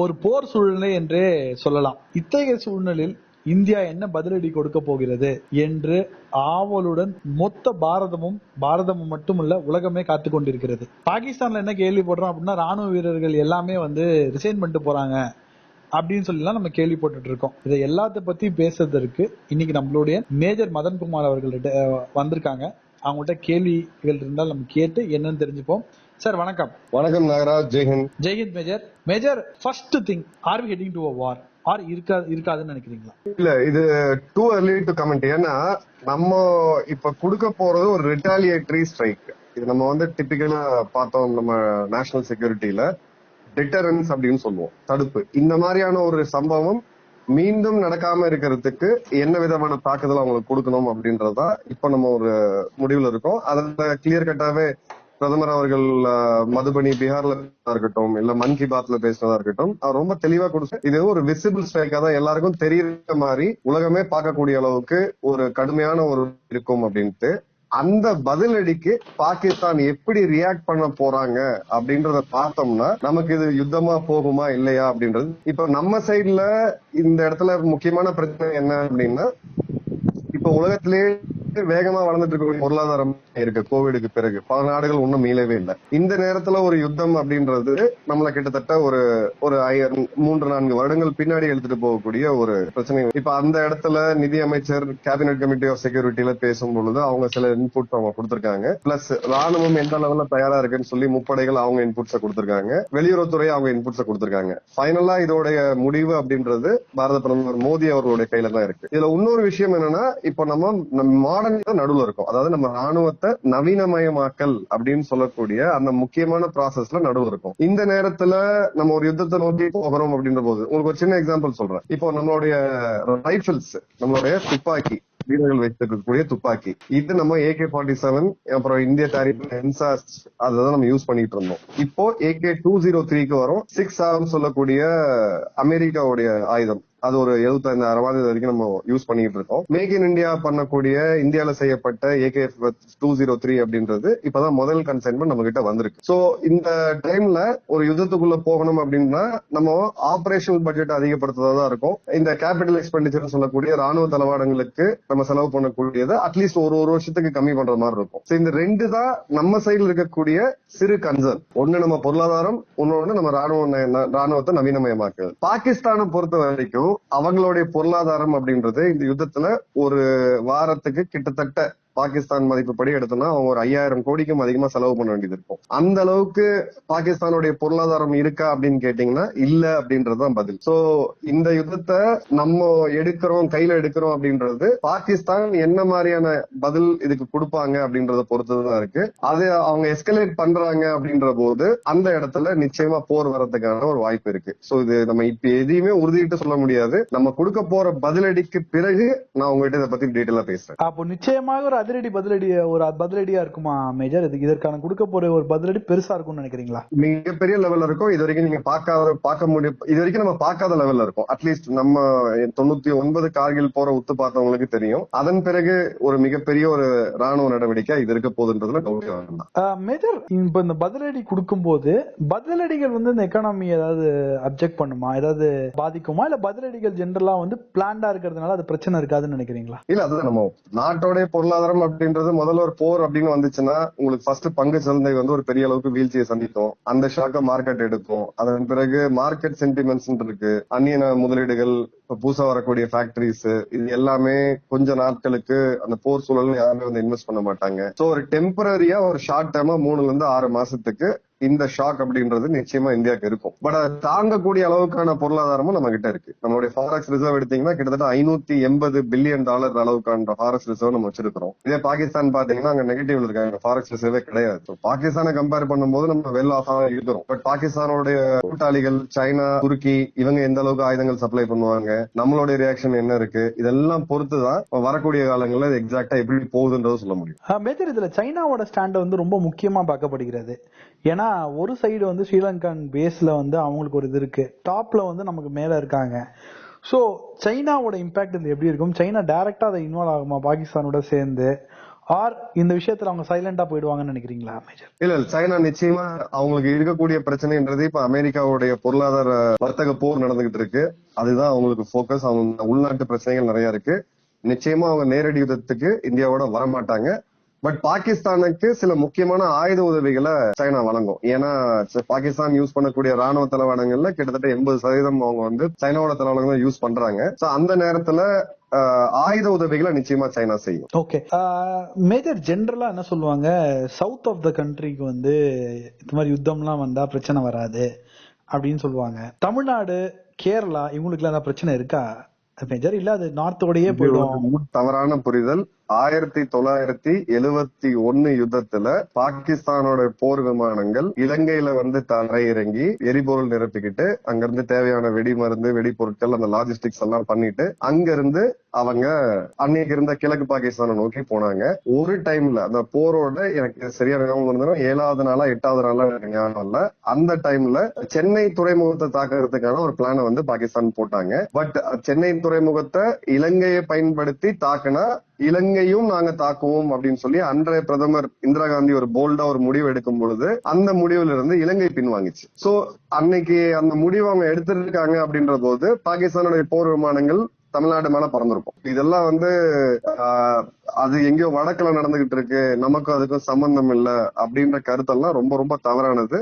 ஒரு போர் சூழ்நிலை என்றே சொல்லலாம். இத்தகைய சூழ்நிலையில் இந்தியா என்ன பதிலடி கொடுக்க போகிறது என்று ஆவலுடன் மொத்த பாரதமும் பாரதமும் மட்டுமல்ல உலகமே காத்து கொண்டிருக்கிறது. பாகிஸ்தான்ல என்ன கேள்விப்படுறோம் அப்படின்னா ராணுவ வீரர்கள் எல்லாமே வந்து ரிசைன் பண்ணிட்டு போறாங்க அப்படின்னு சொல்லிலாம் நம்ம கேள்விப்பட்டுட்டு இருக்கோம். இதை எல்லாத்த பத்தி பேசுறதற்கு இன்னைக்கு நம்மளுடைய மேஜர் மதன்குமார் அவர்கள்ட்ட வந்திருக்காங்க. அவங்கள்ட்ட கேள்விகள் இருந்தால் நம்ம கேட்டு என்னன்னு தெரிஞ்சுப்போம். சார் வணக்கம். வணக்கம் நாகராஜ் ஜெய்ஹிந்த் Jai Hind major. Major first thing are we heading to a war or இருக்கா இருக்காதுன்னு நினைக்கிறீங்களா? இல்ல இது டூ early டு கமெண்ட் ஏன்னா நம்ம இப்ப கொடுக்க போறது ஒரு ரிட்டாலியேட்டரி ஸ்ட்ரைக் இது நம்ம வந்து டிபிக்கலா பார்த்தோம் நம்ம நேஷனல் செக்யூரிட்டியில டிட்டரன்ஸ் அப்படின்னு சொல்லுவோம். தடுப்பு. இந்த மாதிரியான ஒரு சம்பவம் மீண்டும் நடக்காம இருக்கிறதுக்கு என்ன விதமான தாக்குதல் அவங்களுக்கு கொடுக்கணும் அப்படின்றதா இப்ப நம்ம ஒரு முடிவுல இருக்கோம். அதுல கிளியர் கட்டாவே பிரதமர் அவர்கள் மதுபனி பீகார்ல இருக்கட்டும் இல்ல மன் கி பாத்ல பேசினதா இருக்கட்டும் அவர் ரொம்ப தெளிவா கொடுத்து இது ஒரு விசிபிள் ஸ்ட்ரைக்கா தான் எல்லாருக்கும் தெரியற மாதிரி உலகமே பார்க்கக்கூடிய அளவுக்கு ஒரு கடுமையான ஒரு இருக்கும் அப்படின்ட்டு அந்த பதிலடிக்கு பாகிஸ்தான் எப்படி ரியாக்ட் பண்ண போறாங்க அப்படின்றத பார்த்தோம்னா நமக்கு இது யுத்தமா போகுமா இல்லையா அப்படின்றது இப்ப நம்ம சைட்ல இந்த இடத்துல முக்கியமான பிரச்சனை என்ன அப்படின்னா இப்ப உலகத்திலேயே வந்துட்டு வேகமா வளர்ந்துட்டு இருக்கக்கூடிய பொருளாதாரம் இருக்கு கோவிடுக்கு பிறகு. பல நாடுகள் ஒண்ணும் மீளவே இல்லை. இந்த நேரத்துல ஒரு யுத்தம் அப்படின்றது நம்மள கிட்டத்தட்ட ஒரு ஒரு மூன்று நான்கு வருடங்கள் பின்னாடி எடுத்துட்டு போகக்கூடிய ஒரு பிரச்சனை. இப்ப அந்த இடத்துல நிதி அமைச்சர் கேபினெட் கமிட்டி ஆஃப் செக்யூரிட்டியில பேசும் பொழுது அவங்க சில இன்புட்ஸ் அவங்க கொடுத்திருக்காங்க. பிளஸ் ராணுவம் எந்த லெவல்ல தயாரா இருக்குன்னு சொல்லி முப்படைகள் அவங்க இன்புட்ஸ கொடுத்திருக்காங்க. வெளியுறவுத்துறை அவங்க இன்புட்ஸ கொடுத்திருக்காங்க. ஃபைனலா இதோடைய முடிவு அப்படின்றது பாரத பிரதமர் மோடி அவர்களுடைய கையில தான் இருக்கு. இதுல இன்னொரு விஷயம் என்னன்னா இப்போ நம்ம மாடர்ன் நடுவுல இருக்கும். அதாவது நம்ம ராணுவத்தை நவீனமயமாக்கல் அப்படின்னு சொல்லக்கூடிய அந்த முக்கியமான ப்ராசஸ்ல நடுவுல இருக்கும். இந்த நேரத்துல நம்ம ஒரு யுத்தத்தை நோக்கி போகிறோம் அப்படின்ற போது உங்களுக்கு ஒரு சின்ன எக்ஸாம்பிள் சொல்றேன். இப்போ நம்மளுடைய ரைபிள்ஸ் நம்மளுடைய துப்பாக்கி வீரர்கள் வைத்திருக்கக்கூடிய துப்பாக்கி. இது நம்ம ஏகே ஃபார்ட்டி செவன் அப்புறம் இந்திய தயாரிப்பு என்சாஸ் அதான் நம்ம யூஸ் பண்ணிட்டு இருந்தோம். இப்போ ஏகே டூ ஜீரோ த்ரீக்கு வரும். சிக்ஸ் ஆகும் சொல்லக்கூடிய அமெரிக்காவுடைய ஆயுதம். அது ஒரு எழுபத்தைந்தாயிரம் இது வரைக்கும் நம்ம யூஸ் பண்ணிட்டு இருக்கோம். மேக் இன் இந்தியா பண்ணக்கூடிய இந்தியால செய்யப்பட்ட ஏகே டூ ஜீரோ த்ரீ அப்படின்றது இப்பதான் முதல் கன்சைன்மெண்ட் நம்ம கிட்ட வந்திருக்கு. சோ இந்த டைம்ல ஒரு யுத்தத்துக்குள்ள போகணும் அப்படின்னா நம்ம ஆபரேஷனல் பட்ஜெட் அதிகப்படுத்துறதா தான் இருக்கும். இந்த கேபிட்டல் எக்ஸ்பெண்டிச்சர் சொல்லக்கூடிய ராணுவ தளவாடங்களுக்கு நம்ம செலவு பண்ணக்கூடியது அட்லீஸ்ட் ஒரு ஒரு வருஷத்துக்கு கம்மி பண்ற மாதிரி இருக்கும். இந்த ரெண்டு தான் நம்ம சைடுல இருக்கக்கூடிய சிறு கன்சர்ன் ஒன்னு நம்ம பொருளாதாரம் இன்னொன்னு நம்ம ராணுவ ராணுவத்தை நவீனமயமாக்குது பாகிஸ்தானை பொறுத்த வரைக்கும் அவங்களுடைய பொருளாதாரம் அப்படின்றது இந்த யுத்தத்துல ஒரு வாரத்துக்கு கிட்டத்தட்ட பாகிஸ்தான் மதிப்புப்படி எடுத்தோம்னா அவங்க ஒரு ஐயாயிரம் கோடிக்கும் அதிகமா செலவு பண்ண வேண்டியது இருக்கும். அந்த அளவுக்கு பாகிஸ்தானுடைய பொருளாதாரம் இருக்கா அப்படின்னு கேட்டீங்கன்னா இல்ல அப்படின்றதுதான் பதில். சோ இந்த யுத்தத்தை நம்ம எடுக்கிறோம் கையில எடுக்கிறோம் அப்படின்றது பாகிஸ்தான் என்ன மாதிரியான பதில் இதுக்கு கொடுப்பாங்க அப்படின்றத பொறுத்துதான் இருக்கு. அது அவங்க எஸ்கலேட் பண்றாங்க அப்படின்ற போது அந்த இடத்துல நிச்சயமா போர் வர்றதுக்கான ஒரு வாய்ப்பு இருக்கு. சோ இது நம்ம இப்ப எதையுமே உறுதிட்டு சொல்ல முடியாது. நம்ம கொடுக்க போற பதிலடிக்கு பிறகு நான் உங்ககிட்ட இதை பத்தி டீட்டெயிலா பேசுறேன். அப்போ நிச்சயமாக ஒரு அதிரடி பதிலடி ஒரு பதிலடியா இருக்குமா மேஜர்? இதுக்கு இதற்கான கொடுக்க போற ஒரு பதிலடி பெருசா இருக்கும்னு நினைக்கிறீங்களா? மிகப்பெரிய லெவல்ல இருக்கும். இது வரைக்கும் நீங்க பார்க்காத பார்க்க முடியும் இது வரைக்கும் நம்ம பார்க்காத லெவல்ல இருக்கும். அட்லீஸ்ட் நம்ம தொண்ணூத்தி ஒன்பது கார்கில் போற உத்து பார்த்தவங்களுக்கு தெரியும். அதன் பிறகு ஒரு மிகப்பெரிய ஒரு ராணுவ நடவடிக்கை இது இருக்க போகுதுன்றதுல ஆஹ் மேஜர் இப்ப இந்த பதிலடி கொடுக்கும்போது பதிலடிகள் வந்து இந்த எக்கானமி ஏதாவது அப்செக்ட் பண்ணுமா? ஏதாவது பாதிக்குமா? இல்ல பதிலடிகள் ஜென்ரலா வந்து பிளான்டா இருக்கிறதுனால அது பிரச்சனை இருக்காதுன்னு நினைக்கிறீங்களா? இல்ல அதுதான் நம்ம நாட்டோடைய பொருளாதாரம் அப்படின்றது முதல்ல ஒரு போர் அப்படின்னு வந்துச்சுன்னா உங்களுக்கு ஃபர்ஸ்ட் பங்கு சந்தை வந்து ஒரு பெரிய அளவுக்கு வீழ்ச்சியை சந்திக்கும். அந்த ஷாக்க மார்க்கெட் எடுக்கும். அதன் பிறகு மார்க்கெட் சென்டிமெண்ட்ஸ் இருக்கு. அந்நிய முதலீடுகள் இப்ப புதுசா வரக்கூடிய ஃபேக்டரிஸ் இது எல்லாமே கொஞ்ச நாட்களுக்கு அந்த போர் சூழல் யாருமே வந்து இன்வெஸ்ட் பண்ண மாட்டாங்க. சோ ஒரு டெம்பரரியா ஒரு ஷார்ட் டேர்மா மூணுல இருந்து ஆறு மாசத்துக்கு இந்த ஷாக் அப்படின்றது நிச்சயமா இந்தியாவுக்கு இருக்கும். பட் அதை தாங்கக்கூடிய அளவுக்கான பொருளாதாரமும் நம்ம கிட்ட இருக்கு. நம்மளுடைய ஃபாரஸ்ட் ரிசர்வ் எடுத்தீங்கன்னா கிட்டத்தட்ட ஐநூத்தி எண்பது பில்லியன் டாலர் அளவுக்கான ஃபாரஸ்ட் ரிசர்வ் நம்ம வச்சிருக்கிறோம். இதே பாகிஸ்தான் பாத்தீங்கன்னா அங்க நெகட்டிவ்ல இருக்காங்க ஃபாரஸ்ட் ரிசர்வே கிடையாது. பாகிஸ்தானை கம்பேர் பண்ணும்போது நம்ம வெல் ஆஃப் இருக்கிறோம் பட் பாகிஸ்தானோடைய கூட்டாளிகள் சைனா துருக்கி இவங்க எந்த அளவுக்கு ஆயுதங்கள் சப்ளை பண்ணுவாங்க? நம்மளுடைய ரியாக்ஷன் என்ன இருக்கு? இதெல்லாம் பொறுத்து தான் வரக்கூடிய காலங்களில் எக்ஸாக்டா எப்படி போகுதுன்றது சொல்ல முடியும். மேஜர் இதுல சைனாவோட ஸ்டாண்ட் வந்து ரொம்ப முக்கியமா பார்க்கப்படுகிறது. ஏன்னா ஒரு சைடு வந்து ஸ்ரீலங்கன் பேஸ்ல வந்து அவங்களுக்கு ஒரு இது இருக்கு. டாப்ல வந்து நமக்கு மேல இருக்காங்க. சோ சைனாவோட இம்பாக்ட் இது எப்படி இருக்கும்? சைனா டைரக்டா அதை இன்வால்வ் ஆகுமா? பாகிஸ்தானோட சேர்ந்து? ஆர் இந்த விஷயத்துல அவங்க சைலண்டா போயிடுவாங்கன்னு நினைக்கிறீங்களா மேஜர் இல்ல இல்ல சைனா நிச்சயமா அவங்களுக்கு இருக்கக்கூடிய பிரச்சனைன்றது இப்ப அமெரிக்காவுடைய பொருளாதார வர்த்தக போர் நடந்துகிட்டு இருக்கு. அதுதான் அவங்களுக்கு போக்கஸ் அவங்க உள்நாட்டு பிரச்சனைகள் நிறைய இருக்கு. நிச்சயமா அவங்க நேரடி யுத்தத்துக்கு இந்தியாவோட வரமாட்டாங்க. பட் பாகிஸ்தானுக்கு சில முக்கியமான ஆயுத உதவிகளை சைனா வழங்கும். ஏன்னா பாகிஸ்தான் யூஸ் பண்ணக்கூடிய ராணுவ தளவாடங்கள்ல கிட்டத்தட்ட எண்பது சதவீதம் அவங்க வந்து சைனாவோட தளவாடங்கள் யூஸ் பண்றாங்க. சோ அந்த நேரத்துல ஆயுத உதவிகளை நிச்சயமா சைனா செய்யும். ஓகே மேஜர் ஜென்ரலா என்ன சொல்லுவாங்க? சவுத் ஆஃப் த கண்ட்ரிக்கு வந்து இந்த மாதிரி யுத்தம்லாம் வந்தா பிரச்சனை வராது அப்படின்னு சொல்லுவாங்க. தமிழ்நாடு கேரளா இவங்களுக்குலாம் ஏதாவது பிரச்சனை இருக்கா? மேஜர் இல்ல அது நார்த்தோடயே போயிடும். தவறான புரிதல். ஆயிரத்தி தொள்ளாயிரத்தி எழுவத்தி ஒன்னு யுத்தத்துல பாகிஸ்தானோட போர் விமானங்கள் இலங்கையில வந்து தரையிறங்கி எரிபொருள் நிரப்பிக்கிட்டு அங்கிருந்து தேவையான வெடி மருந்து வெடிபொருட்கள் அந்த லாஜிஸ்டிக்ஸ் எல்லாம் பண்ணிட்டு அங்கிருந்து அவங்க அன்னைக்கு இருந்த கிழக்கு பாகிஸ்தானை நோக்கி போனாங்க. ஒரு டைம்ல அந்த போரோட எனக்கு சரியான ஞாபகம் ஏழாவது நாளா எட்டாவது நாளா எனக்கு ஞாபகம் இல்ல அந்த டைம்ல சென்னை துறைமுகத்தை தாக்குறதுக்கான ஒரு பிளான வந்து பாகிஸ்தான் போட்டாங்க. பட் சென்னை துறைமுகத்தை இலங்கையை பயன்படுத்தி தாக்குனா இலங்கையும் நாங்க தாக்குவோம் அப்படின்னு சொல்லி அன்றைய பிரதமர் இந்திரா காந்தி ஒரு போல்டா ஒரு முடிவு எடுக்கும் பொழுது அந்த முடிவுல இருந்து இலங்கை பின்வாங்கிச்சு. சோ அன்னைக்கு அந்த முடிவு அவங்க எடுத்திருக்காங்க அப்படின்ற போது பாகிஸ்தானுடைய போர் விமானங்கள் தமிழ்நாடு மேல பறந்திருக்கும். இதெல்லாம் வந்து ஆஹ், அது எங்கேயோ வடக்குல நடந்துகிட்டு இருக்கு நமக்கும் அதுக்கும் சம்பந்தம் இல்ல அப்படின்ற கருத்தெல்லாம் ரொம்ப ரொம்ப தவறானது.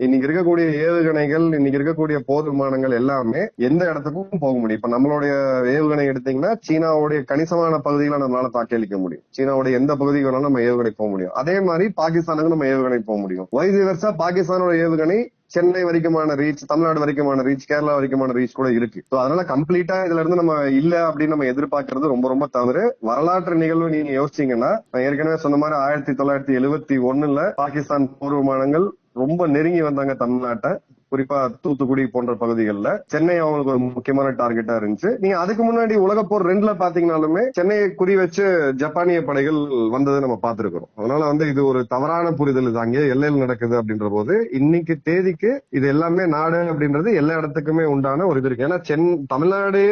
இன்னைக்கு இருக்கக்கூடிய ஏவுகணைகள் இன்னைக்கு இருக்கக்கூடிய போர் விமானங்கள் எல்லாமே எந்த இடத்துக்கும் போக முடியும். இப்ப நம்மளுடைய ஏவுகணை எடுத்தீங்கன்னா சீனாவுடைய கணிசமான பகுதிகளை நம்மளால தாக்கியளிக்க முடியும். சீனாவுடைய எந்த பகுதிக்கு வேணாலும் நம்ம ஏவுகணை போக முடியும். அதே மாதிரி பாகிஸ்தானுக்கு நம்ம ஏவுகணை போக முடியும். வைஸ் வெர்சா பாகிஸ்தானோட ஏவுகணை சென்னை வரைக்குமான ரீச் தமிழ்நாடு வரைக்குமான ரீச் கேரளா வரைக்குமான ரீச் கூட இருக்கு. ஸோ அதனால கம்ப்ளீட்டா இதுல இருந்து நம்ம இல்ல அப்படின்னு நம்ம எதிர்பார்க்கறது ரொம்ப ரொம்ப தவறு. வரலாற்று நிகழ்வு நீங்க யோசிச்சீங்கன்னா ஏற்கனவே சொன்ன மாதிரி ஆயிரத்தி தொள்ளாயிரத்தி எழுவத்தி ஒண்ணுல பாகிஸ்தான் போர் விமானங்கள் ரொம்ப நெருங்கி வந்தாங்க தமிழ்நாட்டை. குறிப்பா தூத்துக்குடி போன்ற பகுதிகளில். சென்னை அவங்களுக்கு ஒரு முக்கியமான டார்கெட்டா இருந்துச்சு. நீங்க அதுக்கு முன்னாடி உலக போர் ரெண்டுல பாத்தீங்கன்னாலுமே சென்னையை குறி வச்சு ஜப்பானிய படைகள் வந்ததை நம்ம பார்த்திருக்கிறோம். அதனால வந்து இது ஒரு தவறான புரிதல். இது அங்கேயே எல்லையில் நடக்குது அப்படின்ற போது இன்னைக்கு தேதிக்கு இது எல்லாமே நாடு அப்படின்றது எல்லா இடத்துக்குமே உண்டான ஒரு இது இருக்கு. ஏன்னா சென் தமிழ்நாடு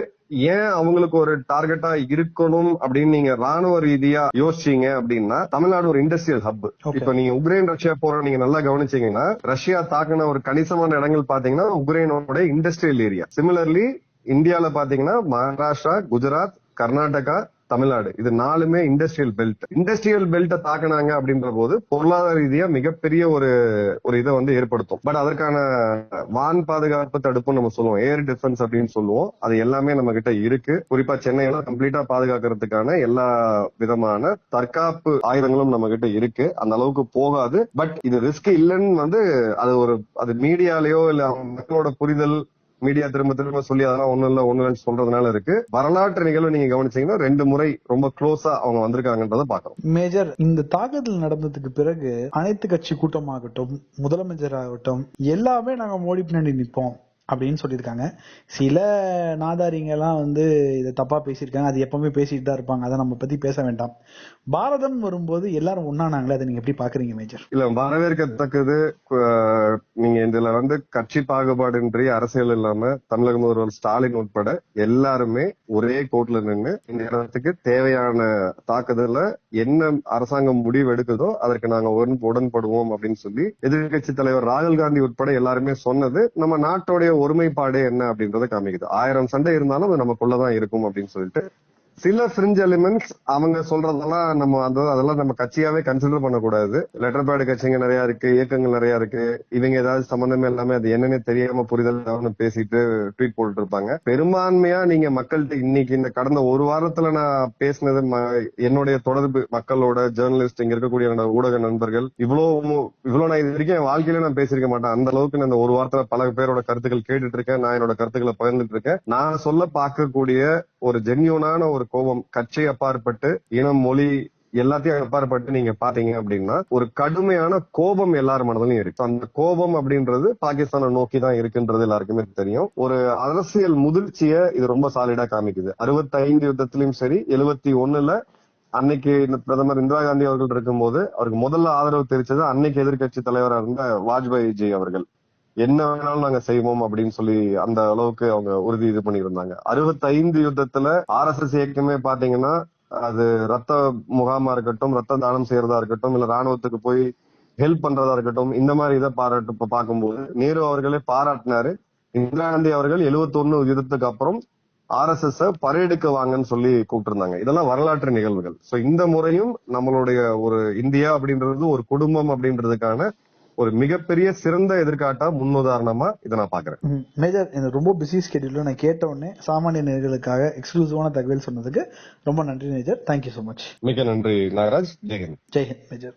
ஏன் அவங்களுக்கு ஒரு டார்கெட்டா இருக்கணும் அப்படின்னு நீங்க ராணுவ ரீதியா யோசிச்சீங்க அப்படின்னா தமிழ்நாடு ஒரு இண்டஸ்ட்ரியல் ஹப். இப்ப நீங்க உக்ரைன் ரஷ்யா போற நீங்க நல்லா கவனிச்சீங்கன்னா ரஷ்யா தாக்குன ஒரு கணிசமான இடங்கள் பாத்தீங்கன்னா உக்ரைனோட இண்டஸ்ட்ரியல் ஏரியா சிமிலர்லி இந்தியால பாத்தீங்கன்னா மகாராஷ்டிரா குஜராத் கர்நாடகா தமிழ்நாடு. இது நாலுமே இண்டஸ்ட்ரியல் பெல்ட் இண்டஸ்ட்ரியல் பெல்ட்டை தாக்குனாங்க அப்படின்ற போது பொருளாதார ரீதியா மிகப்பெரிய ஒரு ஒரு இதை வந்து ஏற்படுத்தும். பட் அதற்கான வான் பாதுகாப்பு தடுப்பு நம்ம சொல்லுவோம். ஏர் டிஃபென்ஸ் அப்படின்னு சொல்லுவோம். அது எல்லாமே நம்ம கிட்ட இருக்கு. குறிப்பா சென்னையெல்லாம் கம்ப்ளீட்டா பாதுகாக்கிறதுக்கான எல்லா விதமான தற்காப்பு ஆயுதங்களும் நம்ம கிட்ட இருக்கு. அந்த அளவுக்கு போகாது. பட் இது ரிஸ்க் இல்லைன்னு வந்து அது ஒரு அது மீடியாலயோ இல்ல அவங்க மக்களோட புரிதல் மீடியா திரும்ப திரும்ப சொல்லி அதெல்லாம் ஒண்ணும் இல்ல ஒண்ணு சொல்றதுனால இருக்கு. வரலாற்று நிகழ்வு நீங்க கவனிச்சீங்கன்னா ரெண்டு முறை ரொம்ப க்ளோஸா அவங்க வந்திருக்காங்கன்றத பாக்குறோம் மேஜர் இந்த தாக்குதல் நடந்ததுக்கு பிறகு அனைத்து கட்சி கூட்டமாகட்டும் முதலமைச்சர் ஆகட்டும் எல்லாமே நாங்க மோடி பின்னாடி நிற்போம் அப்படின்னு சொல்லியிருக்காங்க. சில நாதாரிங்க எல்லாம் வந்து இதை தப்பா பேசியிருக்காங்க. அது எப்பவுமே பேசிட்டு தான் இருப்பாங்க. அதை நம்ம பத்தி பேச வேண்டாம். பாரதம் வரும்போது எல்லாரும் ஒன்னானாங்களே அதை நீங்க எப்படி பாக்குறீங்க மேஜர் இல்ல வரவேற்கத்தக்கது இதுல வந்து கட்சி பாகுபாடின்றி அரசியல் இல்லாம தமிழக முதல்வர் ஸ்டாலின் உட்பட எல்லாருமே ஒரே கோட்ல நின்று இந்த இடத்துக்கு தேவையான தாக்குதல என்ன அரசாங்கம் முடிவு எடுக்குதோ அதற்கு நாங்க உடன்படுவோம் அப்படின்னு சொல்லி எதிர்க்கட்சி தலைவர் ராகுல் காந்தி உட்பட எல்லாருமே சொன்னது நம்ம நாட்டோடைய ஒருமைப்பாடு என்ன அப்படின்றத காமிக்குது. ஆயிரம் சண்டை இருந்தாலும் அது நமக்குள்ளதான் இருக்கும் அப்படின்னு சொல்லிட்டு சில ஃப்ரிஞ்ச் எலிமெண்ட்ஸ் அவங்க சொல்றதெல்லாம் நம்ம அந்த அதெல்லாம் நம்ம கட்சியாவே கன்சிடர் பண்ணக்கூடாது. லெட்டர் பேடு கட்சிங்க நிறைய இருக்கு இயக்கங்கள் நிறைய இருக்கு. இவங்க ஏதாவது சம்பந்தமே எல்லாமே அது என்னன்னே தெரியாம புரிதல் இல்லாம பேசிட்டு ட்வீட் போட்டு இருப்பாங்க பெரும்பான்மையா நீங்க மக்கள்கிட்ட இன்னைக்கு இந்த கடந்த ஒரு வாரத்துல நான் பேசினது ம- என்னுடைய தொடர்பு மக்களோட ஜேர்னலிஸ்ட் இங்க இருக்கக்கூடிய ஊடக நண்பர்கள் இவ்வளவு இவ்வளவு நான் இது வரைக்கும் என் வாழ்க்கையில நான் பேசியிருக்க மாட்டேன். அந்த அளவுக்கு நான் இந்த ஒரு வாரத்துல பல பேரோட கருத்துக்கள் கேட்டுட்டு இருக்கேன். நான் என்னோட கருத்துக்களை பகிர்ந்துட்டு இருக்கேன். நான் சொல்ல பார்க்கக்கூடிய ஒரு ஜென்யூனான ஒரு கோபம் கட்சி அப்பாற்பட்டு இனம் மொழி எல்லாத்தையும் அப்பாற்பட்டு நீங்க பாத்தீங்க அப்படின்னா ஒரு கடுமையான கோபம் எல்லார் மனதிலும் இருக்கு. அந்த கோபம் அப்படின்றது பாகிஸ்தானை நோக்கி தான் இருக்குன்றது எல்லாருக்குமே தெரியும். ஒரு அரசியல் முதிர்ச்சியை இது ரொம்ப சாலிடா காமிக்குது. அறுபத்தி ஐந்து யுத்தத்திலயும் சரி எழுபத்தி ஒண்ணுல அன்னைக்கு இந்த பிரதமர் இந்திரா காந்தி அவர்கள் இருக்கும்போது அவருக்கு முதல்ல ஆதரவு தெரிவிச்சது அன்னைக்கு எதிர்க்கட்சி தலைவராக இருந்த வாஜ்பாய் ஜி அவர்கள். என்ன வேணாலும் நாங்க செய்வோம் அப்படின்னு சொல்லி அந்த அளவுக்கு அவங்க உறுதி இது பண்ணியிருந்தாங்க. அறுபத்தைந்து யுத்தத்துல ஆர் எஸ் எஸ் இயக்கமே பாத்தீங்கன்னா அது ரத்த முகாமா இருக்கட்டும் ரத்த தானம் செய்யறதா இருக்கட்டும் இல்ல ராணுவத்துக்கு போய் ஹெல்ப் பண்றதா இருக்கட்டும் இந்த மாதிரி இதை பாராட்டு பார்க்கும்போது நேரு அவர்களே பாராட்டினாரு. இந்திரா காந்தி அவர்கள் 71 யுத்தத்துக்கு அப்புறம் ஆர்எஸ்எஸ் பரேடுக்கு வாங்கன்னு சொல்லி கூப்பிட்டுருந்தாங்க. இதெல்லாம் வரலாற்று நிகழ்வுகள். சோ இந்த முறையும் நம்மளுடைய ஒரு இந்தியா அப்படின்றது ஒரு குடும்பம் அப்படின்றதுக்கான ஒரு மிகப்பெரிய சிறந்த எதிர்காட்டா முன்னுதாரணமா இதை நான் பாக்குறேன். மேஜர் எனக்கு ரொம்ப பிஸி ஸ்கெடியூல்ல நான் கேட்ட உடனே சாமானிய நேர்களுக்காக எக்ஸ்க்ளூசிவான தகவல் சொன்னதுக்கு ரொம்ப நன்றி மேஜர். தேங்க்யூ so மச் மிக நன்றி நாகராஜ். ஜெயஹிந்த் ஜெய்ஹிந்த் மேஜர்.